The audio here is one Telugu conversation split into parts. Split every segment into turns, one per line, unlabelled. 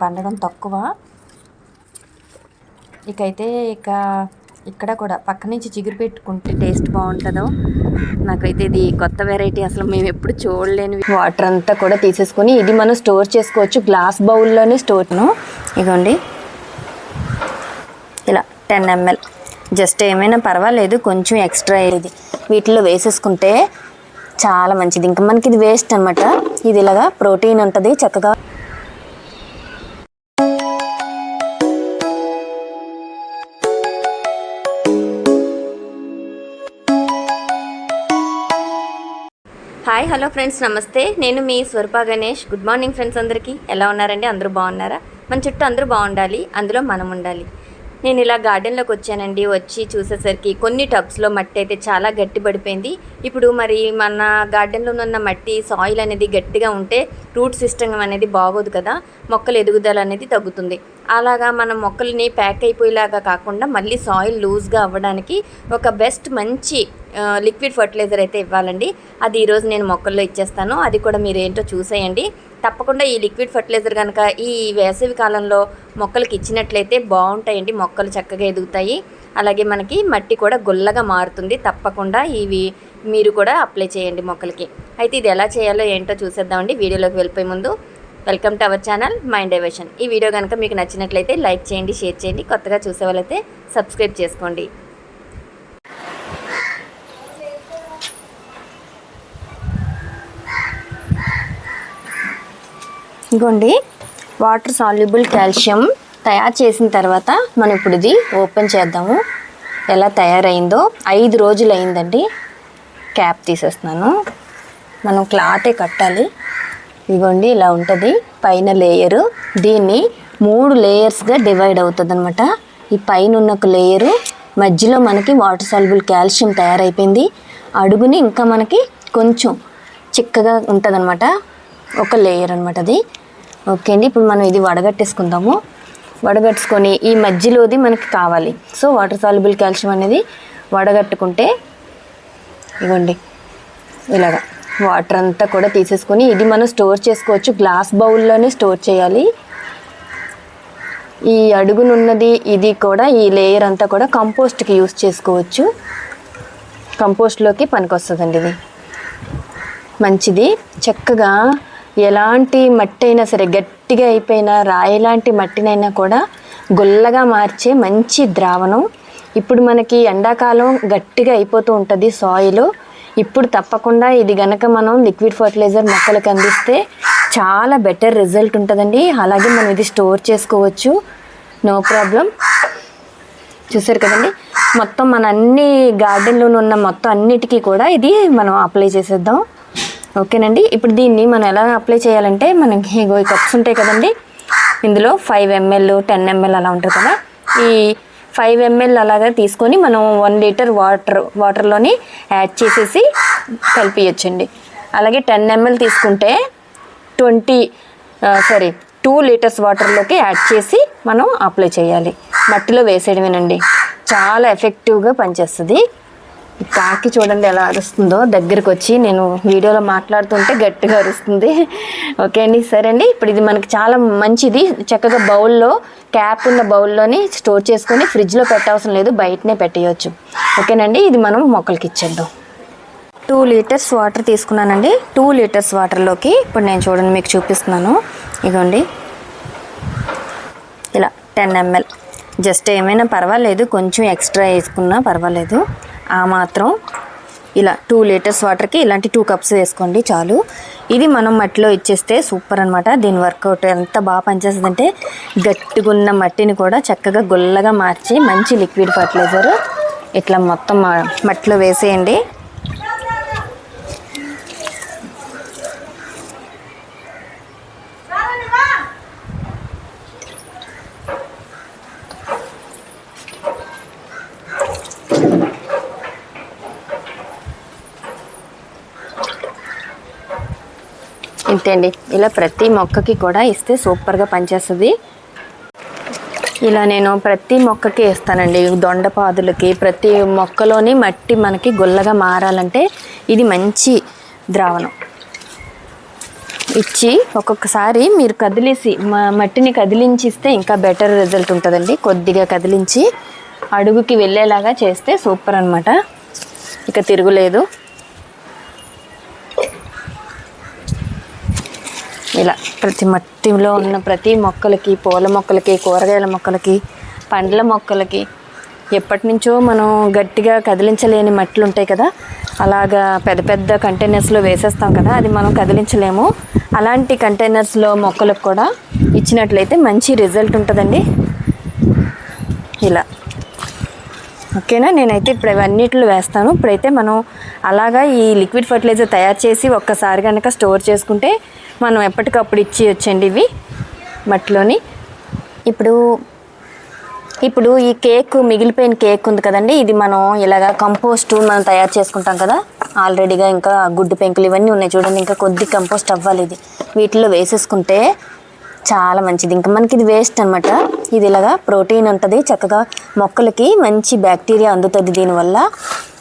పండడం తక్కువ. ఇకైతే ఇక ఇక్కడ కూడా పక్క నుంచి చిగురు పెట్టుకుంటే టేస్ట్ బాగుంటుందో. నాకైతే ఇది కొత్త వెరైటీ అసలు మేము ఎప్పుడు చూడలేని వాటర్ అంతా కూడా తీసేసుకొని ఇది మనం స్టోర్ చేసుకోవచ్చు గ్లాస్ బౌల్లోనే స్టోర్ను ఇగోండి. ఇలా టెన్ ఎంఎల్. జస్ట్ ఏమైనా పర్వాలేదు కొంచెం ఎక్స్ట్రా ఇది. వీటిలో వేసేసుకుంటే చాలా మంచిది. ఇంకా మనకి ఇది వేస్ట్ అనమాట ఇది ఇలాగా ప్రోటీన్ ఉంటుంది చక్కగా హలో ఫ్రెండ్స్ నమస్తే. నేను మీ Swaroopa Ganesh. Good morning friends అందరికీ. ఎలా ఉన్నారండి? అందరూ బాగున్నారా? మన చుట్టూ అందరూ బాగుండాలి. అందులో మనం ఉండాలి. నేను ఇలా గార్డెన్లోకి వచ్చానండి వచ్చి చూసేసరికి కొన్ని టబ్స్లో మట్టి అయితే చాలా గట్టి పడిపోయింది ఇప్పుడు మరి మన గార్డెన్లో ఉన్న మట్టి సాయిల్ అనేది గట్టిగా ఉంటే రూట్ సిస్టమ్ అనేది బాగోదు కదా మొక్కల ఎదుగుదల అనేది తగ్గుతుంది. అలాగా మనం మొక్కల్ని ప్యాక్ అయిపోయేలాగా కాకుండా మళ్ళీ సాయిల్ లూజ్గా అవ్వడానికి ఒక బెస్ట్ మంచి లిక్విడ్ ఫర్టిలైజర్ అయితే ఇవ్వాలండి. అది ఈరోజు నేను మొక్కల్లో ఇచ్చేస్తాను. అది కూడా మీరు ఏంటో చూసేయండి. తప్పకుండా ఈ లిక్విడ్ ఫర్టిలైజర్ కనుక ఈ వేసవి కాలంలో మొక్కలకి ఇచ్చినట్లయితే బాగుంటాయండి. మొక్కలు చక్కగా ఎదుగుతాయి. అలాగే మనకి మట్టి కూడా గుల్లగా మారుతుంది. తప్పకుండా ఇవి మీరు కూడా అప్లై చేయండి మొక్కలకి. అయితే ఇది ఎలా చేయాలో ఏంటో చూసేద్దామండి. వీడియోలోకి వెళ్ళిపోయే ముందు welcome to our channel mind diversion. ఈ వీడియో కనుక మీకు నచ్చినట్లయితే లైక్ చేయండి షేర్ చేయండి. కొత్తగా చూసే వాళ్ళైతే సబ్స్క్రైబ్ చేసుకోండి. ఇగోండి వాటర్ సాల్యుబుల్ కాల్షియం తయారు చేసిన తర్వాత మనం ఇప్పుడు ఇది ఓపెన్ చేద్దాము. ఎలా తయారైందో ఐదు రోజులు అయిందండి. క్యాప్ తీసేస్తున్నాను. మనం క్లాతే కట్టాలి. ఇదిగోండి ఇలా ఉంటుంది. పైన లేయరు. దీన్ని మూడు లేయర్స్గా డివైడ్ అవుతుంది అనమాట ఈ పైన ఉన్న ఒక లేయరు మధ్యలో మనకి వాటర్ సాల్యుబుల్ కాల్షియం తయారైపోయింది. అడుగుని ఇంకా మనకి కొంచెం చిక్కగా ఉంటుంది ఒక లేయర్ అనమాట అది. ఓకే అండి. ఇప్పుడు మనం ఇది వడగట్టేసుకుందాము. వడగట్టుకొని ఈ మధ్యలోది మనకి కావాలి. సో వాటర్ సాల్యుబుల్ కాల్షియం అనేది వడగట్టుకుంటే ఇవ్వండి ఇలాగా వాటర్ అంతా కూడా తీసేసుకొని ఇది మనం స్టోర్ చేసుకోవచ్చు. గ్లాస్ బౌల్లోనే స్టోర్ చేయాలి. ఈ అడుగునున్నది ఇది కూడా ఈ లేయర్ అంతా కూడా కంపోస్ట్కి యూస్ చేసుకోవచ్చు. కంపోస్ట్లోకి పనికొస్తుందండి ఇది. మంచిది. చక్కగా ఎలాంటి మట్టి అయినా సరే గట్టిగా అయిపోయిన రాయిలాంటి మట్టినైనా కూడా గుల్లగా మార్చే మంచి ద్రావణం. ఇప్పుడు మనకి ఎండాకాలం గట్టిగా అయిపోతూ ఉంటుంది సాయిల్ ఇప్పుడు తప్పకుండా ఇది గనక మనం లిక్విడ్ ఫర్టిలైజర్ మొక్కలకు అందిస్తే చాలా బెటర్ రిజల్ట్ ఉంటుందండి. అలాగే మనం ఇది స్టోర్ చేసుకోవచ్చు. నో ప్రాబ్లం చూసారు కదండి? మొత్తం మన అన్ని గార్డెన్లో ఉన్న మొత్తం అన్నిటికీ కూడా ఇది మనం అప్లై చేసేద్దాం. ఓకేనండి. ఇప్పుడు దీన్ని మనం ఎలా అప్లై చేయాలంటే మనకి ఇగో ఈ కప్స్ ఉంటాయి కదండి. ఇందులో ఫైవ్ ఎంఎల్ టెన్ ఎంఎల్ అలా ఉంటుంది కదా. ఈ ఫైవ్ ఎంఎల్ అలాగా తీసుకొని మనం వన్ లీటర్ వాటర్ వాటర్లోని యాడ్ చేసేసి కలిపియచ్చండి. అలాగే టెన్ ఎంఎల్ తీసుకుంటే ట్వంటీ సారీ టూ లీటర్స్ వాటర్లోకి యాడ్ చేసి మనం అప్లై చేయాలి. మట్టిలో వేసేయడమేనండి. చాలా ఎఫెక్టివ్గా పనిచేస్తుంది. కాకి చూడండి ఎలా అరుస్తుందో. దగ్గరికి వచ్చి నేను వీడియోలో మాట్లాడుతుంటే గట్టిగా అరుస్తుంది. ఓకే అండి సరే అండి. ఇప్పుడు ఇది మనకి చాలా మంచిది. చక్కగా బౌల్లో క్యాప్ ఉన్న బౌల్లోని స్టోర్ చేసుకొని ఫ్రిడ్జ్లో పెట్టవసరం లేదు. బయటనే పెట్టేయచ్చు. ఓకేనండి ఇది మనం మొక్కలకి ఇచ్చేద్దాం. టూ లీటర్స్ వాటర్ తీసుకున్నానండి. టూ లీటర్స్ వాటర్లోకి ఇప్పుడు నేను చూడండి మీకు చూపిస్తున్నాను. ఇదిగోండి ఇలా టెన్ ఎంఎల్. జస్ట్ ఏమైనా పర్వాలేదు. కొంచెం ఎక్స్ట్రా వేసుకున్నా పర్వాలేదు. ఆ మాత్రం ఇలా టూ లీటర్స్ వాటర్కి ఇలాంటి టూ కప్స్ వేసుకోండి చాలు. ఇది మనం మట్టిలో ఇచ్చేస్తే సూపర్ అనమాట దీని వర్కౌట్ ఎంత బాగా పనిచేస్తుందంటే గట్టిగున్న మట్టిని కూడా చక్కగా గుల్లగా మార్చి మంచి లిక్విడ్ ఫర్టిలైజర్ ఇట్లా మొత్తం మా- మట్టిలో వేసేయండి. ఇంతే అండి. ఇలా ప్రతి మొక్కకి కూడా ఇస్తే సూపర్గా పనిచేస్తుంది. ఇలా నేను ప్రతి మొక్కకి వేస్తానండి. దొండపాదులకి ప్రతి మొక్కలోని మట్టి మనకి గుల్లగా మారాలంటే ఇది మంచి ద్రావణం. ఇచ్చి ఒక్కొక్కసారి మీరు కదిలేసి మట్టిని కదిలించిస్తే ఇంకా బెటర్ రిజల్ట్ ఉంటుందండి. కొద్దిగా కదిలించి అడుగుకి వెళ్ళేలాగా చేస్తే సూపర్ అనమాట ఇక తిరుగులేదు. ఇలా ప్రతి మట్టిలో ఉన్న ప్రతి మొక్కలకి పూల మొక్కలకి కూరగాయల మొక్కలకి పండ్ల మొక్కలకి ఎప్పటి నుంచో మనం గట్టిగా కదిలించలేని మట్లు ఉంటాయి కదా అలాగా పెద్ద పెద్ద కంటైనర్స్లో వేసేస్తాం కదా అది మనం కదిలించలేము. అలాంటి కంటైనర్స్లో మొక్కలకు కూడా ఇచ్చినట్లయితే మంచి రిజల్ట్ ఉంటుందండి. ఇలా. ఓకేనా? నేనైతే ఇప్పుడు ఇవన్నిటిలో వేస్తాను. ఇప్పుడైతే మనం అలాగా ఈ లిక్విడ్ ఫర్టిలైజర్ తయారు చేసి ఒక్కసారి కనుక స్టోర్ చేసుకుంటే మనం ఎప్పటికప్పుడు ఇచ్చి వచ్చండి ఇవి మట్టిలోని. ఇప్పుడు ఇప్పుడు ఈ కేక్ మిగిలిపోయిన కేక్ ఉంది కదండి. ఇది మనం ఇలాగా కంపోస్ట్ మనం తయారు చేసుకుంటాం కదా. ఆల్రెడీగా ఇంకా గుడ్డు పెంకులు ఇవన్నీ ఉన్నాయి చూడండి. ఇంకా కొద్ది కంపోస్ట్ అవ్వాలి ఇది. వీటిలో వేసేసుకుంటే చాలా మంచిది. ఇంకా మనకి ఇది వేస్ట్ అనమాట ఇది ఇలాగా ప్రోటీన్ ఉంటుంది. చక్కగా మొక్కలకి మంచి బ్యాక్టీరియా అందుతుంది దీనివల్ల.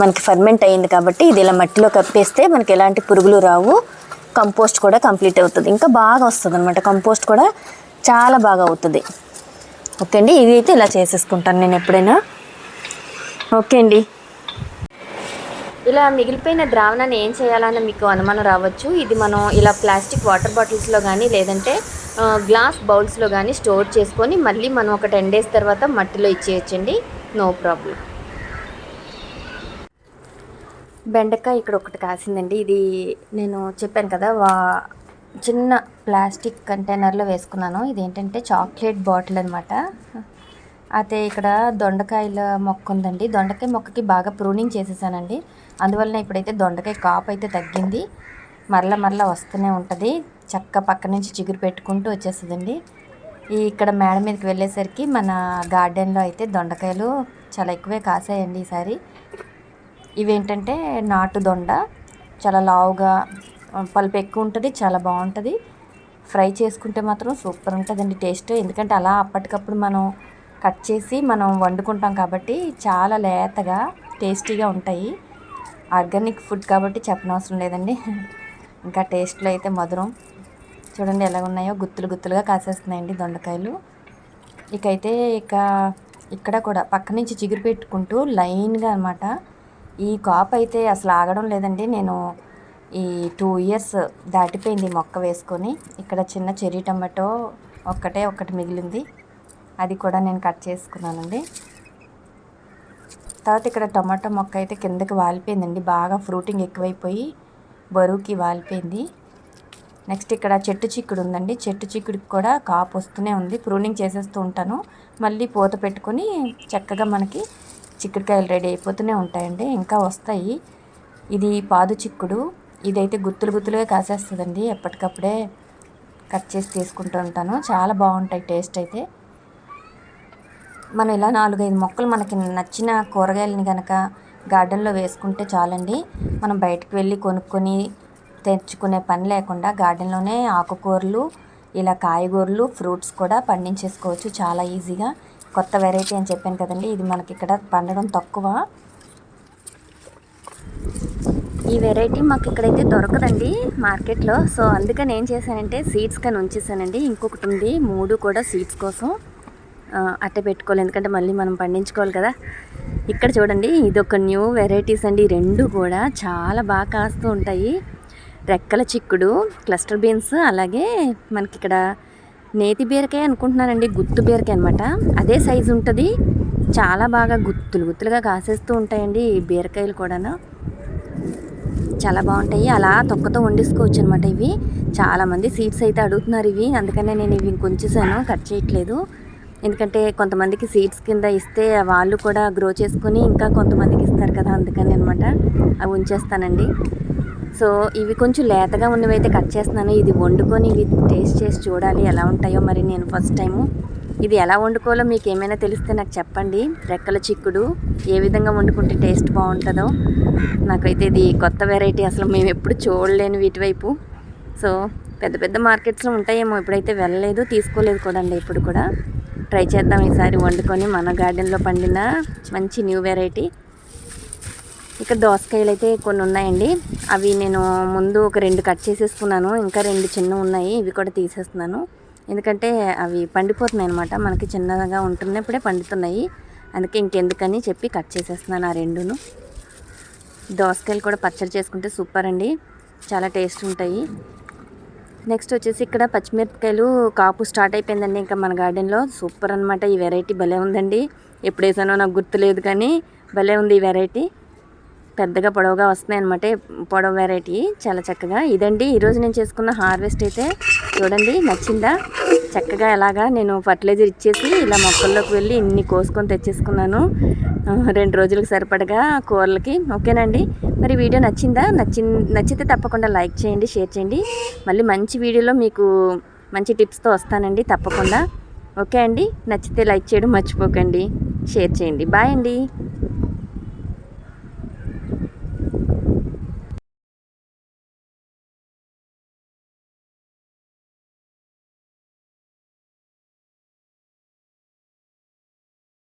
మనకి ఫర్మెంట్ అయ్యింది కాబట్టి ఇది ఇలా మట్టిలో కప్పేస్తే మనకి ఎలాంటి పురుగులు రావు. కంపోస్ట్ కూడా కంప్లీట్ అవుతుంది. ఇంకా బాగా వస్తుంది అనమాట కంపోస్ట్ కూడా చాలా బాగా అవుతుంది. ఓకే అండి ఇది అయితే ఇలా చేసేసుకుంటాను నేను ఎప్పుడైనా. ఓకే అండి. ఇలా మిగిలిపోయిన ద్రావణాన్ని ఏం చేయాలని మీకు అనుమానం రావచ్చు. ఇది మనం ఇలా ప్లాస్టిక్ వాటర్ బాటిల్స్లో కానీ లేదంటే గ్లాస్ బౌల్స్లో కానీ స్టోర్ చేసుకొని మళ్ళీ మనం ఒక టెన్ డేస్ తర్వాత మట్టిలో ఇచ్చేయచ్చండి. No problem. బెండకాయ ఇక్కడ ఒకటి కాసిందండి. ఇది నేను చెప్పాను కదా వా చిన్న ప్లాస్టిక్ కంటైనర్లో వేసుకున్నాను. ఇది ఏంటంటే చాక్లెట్ బాటిల్ అనమాట అయితే ఇక్కడ దొండకాయల మొక్క ఉందండి. దొండకాయ మొక్కకి బాగా ప్రూనింగ్ చేసేసానండి. అందువలన ఇప్పుడైతే దొండకాయ కాపు అయితే తగ్గింది. మరల మరల వస్తూనే ఉంటుంది. చక్క పక్క నుంచి చిగురు పెట్టుకుంటూ వచ్చేస్తుందండి. ఈ ఇక్కడ మేడ మీదకి వెళ్ళేసరికి మన గార్డెన్లో అయితే దొండకాయలు చాలా ఎక్కువే కాసాయండి ఈసారి. ఇవేంటంటే నాటు దొండ చాలా లావుగా పలుపు ఎక్కువ ఉంటుంది చాలా బాగుంటుంది. ఫ్రై చేసుకుంటే మాత్రం సూపర్ ఉంటుందండి టేస్ట్. ఎందుకంటే అలా అప్పటికప్పుడు మనం కట్ చేసి మనం వండుకుంటాం కాబట్టి చాలా లేతగా టేస్టీగా ఉంటాయి. ఆర్గానిక్ ఫుడ్ కాబట్టి చెప్పనవసరం లేదండి. ఇంకా టేస్ట్లో అయితే మధురం. చూడండి ఎలా ఉన్నాయో గుత్తులు గుత్తులుగా కాసేస్తున్నాయండి దొండకాయలు. ఇకైతే ఇక ఇక్కడ కూడా పక్క నుంచి చిగురు పెట్టుకుంటూ లైన్గా అనమాట ఈ కాప్ అయితే అసలు ఆగడం లేదండి. నేను ఈ టూ ఇయర్స్ దాటిపోయింది మొక్క వేసుకొని. ఇక్కడ చిన్న చెర్రీ టమాటో ఒక్కటే ఒక్కటి మిగిలింది. అది కూడా నేను కట్ చేసుకున్నానండి. తర్వాత ఇక్కడ టమాటో మొక్క అయితే కిందకి వాలిపోయిందండి. బాగా ఫ్రూటింగ్ ఎక్కువైపోయి బరువుకి వాలిపోయింది. నెక్స్ట్ ఇక్కడ చెట్టు చిక్కుడు ఉందండి. చెట్టు చిక్కుడికి కూడా కాపు వస్తూనే ఉంది. ప్రూనింగ్ చేసేస్తూ ఉంటాను. మళ్ళీ పూత పెట్టుకొని చక్కగా మనకి చిక్కుడుకాయలు రెడీ అయిపోతూనే ఉంటాయండి. ఇంకా వస్తాయి. ఇది పాదు చిక్కుడు. ఇదైతే గుత్తులు గుత్తులుగా కాసేస్తుందండి. ఎప్పటికప్పుడే కట్ చేసి తీసుకుంటూ ఉంటాను. చాలా బాగుంటాయి టేస్ట్ అయితే. మనం ఇలా నాలుగైదు మొక్కలు మనకి నచ్చిన కూరగాయలని కనుక గార్డెన్లో వేసుకుంటే చాలండి. మనం బయటకు వెళ్ళి కొనుక్కొని తెచ్చుకునే పని లేకుండా గార్డెన్లోనే ఆకుకూరలు ఇలా కాయగూరలు ఫ్రూట్స్ కూడా పండించేసుకోవచ్చు చాలా ఈజీగా. కొత్త వెరైటీ అని చెప్పాను కదండి ఇది మనకి ఇక్కడ పండడం తక్కువ. ఈ వెరైటీ మాకు ఇక్కడైతే దొరకదండి మార్కెట్లో. సో అందుకని ఏం చేశానంటే సీడ్స్ కానీ ఉంచేసానండి ఇంకొకటి ఉంది మూడు కూడా సీడ్స్ కోసం. అట్టే పెట్టుకోవాలి ఎందుకంటే మళ్ళీ మనం పండించుకోవాలి కదా. ఇక్కడ చూడండి ఇది ఒక న్యూ వెరైటీస్ అండి రెండు కూడా చాలా బాగా కాస్తూ ఉంటాయి. రెక్కల చిక్కుడు క్లస్టర్ బీన్స్ అలాగే మనకి ఇక్కడ నేతి బీరకాయ అనుకుంటున్నానండి గుత్తు బీరకాయ అనమాట అదే సైజు ఉంటుంది. చాలా బాగా గుత్తులు గుత్తులుగా కాసేస్తూ ఉంటాయండి ఈ బీరకాయలు కూడాను. చాలా బాగుంటాయి. అలా తొక్కతో వండేసుకోవచ్చు అనమాట ఇవి. చాలామంది సీడ్స్ అయితే అడుగుతున్నారు ఇవి. అందుకనే నేను ఇవి ఇంకొంచేసాను కట్ చేయట్లేదు. ఎందుకంటే కొంతమందికి సీడ్స్ కింద ఇస్తే వాళ్ళు కూడా గ్రో చేసుకొని ఇంకా కొంతమందికి ఇస్తారు కదా అందుకని అనమాట అవి ఉంచేస్తానండి. సో ఇవి కొంచెం లేతగా ఉన్నవి అయితే కట్ చేస్తున్నాను. ఇది వండుకొని ఇవి టేస్ట్ చేసి చూడాలి ఎలా ఉంటాయో మరి నేను ఫస్ట్ టైము. ఇది ఎలా వండుకోవాలో మీకు ఏమైనా తెలిస్తే నాకు చెప్పండి. రెక్కల చిక్కుడు ఏ విధంగా వండుకుంటే టేస్ట్ బాగుంటుందో. నాకైతే ఇది కొత్త వెరైటీ అసలు మేము ఎప్పుడు చూడలేని వీటివైపు సో పెద్ద పెద్ద మార్కెట్స్లో ఉంటాయేమో ఇప్పుడైతే వెళ్ళలేదు తీసుకోలేదు కూడా అండి ఇప్పుడు కూడా. ట్రై చేద్దాం ఈసారి వండుకొని మన గార్డెన్లో పండిన మంచి న్యూ వెరైటీ. ఇక్కడ దోసకాయలు అయితే కొన్ని ఉన్నాయండి అవి నేను ముందు ఒక రెండు కట్ చేసేసుకున్నాను. ఇంకా రెండు చిన్న ఉన్నాయి. ఇవి కూడా తీసేస్తున్నాను. ఎందుకంటే అవి పండిపోతున్నాయి అనమాట మనకి చిన్నగా ఉంటున్నప్పుడే పండుతున్నాయి. అందుకే ఇంకెందుకని చెప్పి కట్ చేసేస్తున్నాను ఆ రెండును. దోసకాయలు కూడా పచ్చడి చేసుకుంటే సూపర్ అండి. చాలా టేస్ట్ ఉంటాయి. నెక్స్ట్ వచ్చేసి ఇక్కడ పచ్చిమిరపకాయలు కాపు స్టార్ట్ అయిపోయిందండి ఇంకా మన గార్డెన్లో. సూపర్ అనమాట ఈ వెరైటీ భలే ఉందండి. ఎప్పుడేసానో నాకు గుర్తులేదు కానీ భలే ఉంది ఈ వెరైటీ. పెద్దగా పొడవుగా వస్తున్నాయి అనమాట పొడవు వెరైటీ చాలా చక్కగా. ఇదండి ఈరోజు నేను చేసుకున్న హార్వెస్ట్ అయితే చూడండి నచ్చిందా? చక్కగా ఎలాగా నేను ఫర్టిలైజర్ ఇచ్చేసి ఇలా మొక్కల్లోకి వెళ్ళి ఇన్ని కోసుకొని తెచ్చేసుకున్నాను. రెండు రోజులకు సరిపడగా కూరలకి. ఓకేనండి? మరి వీడియో నచ్చిందా? నచ్చి నచ్చితే తప్పకుండా లైక్ చేయండి షేర్ చేయండి. మళ్ళీ మంచి వీడియోలో మీకు మంచి టిప్స్తో వస్తానండి తప్పకుండా. ఓకే అండి? నచ్చితే లైక్ చేయడం మర్చిపోకండి. షేర్ చేయండి. బాయ్ అండి.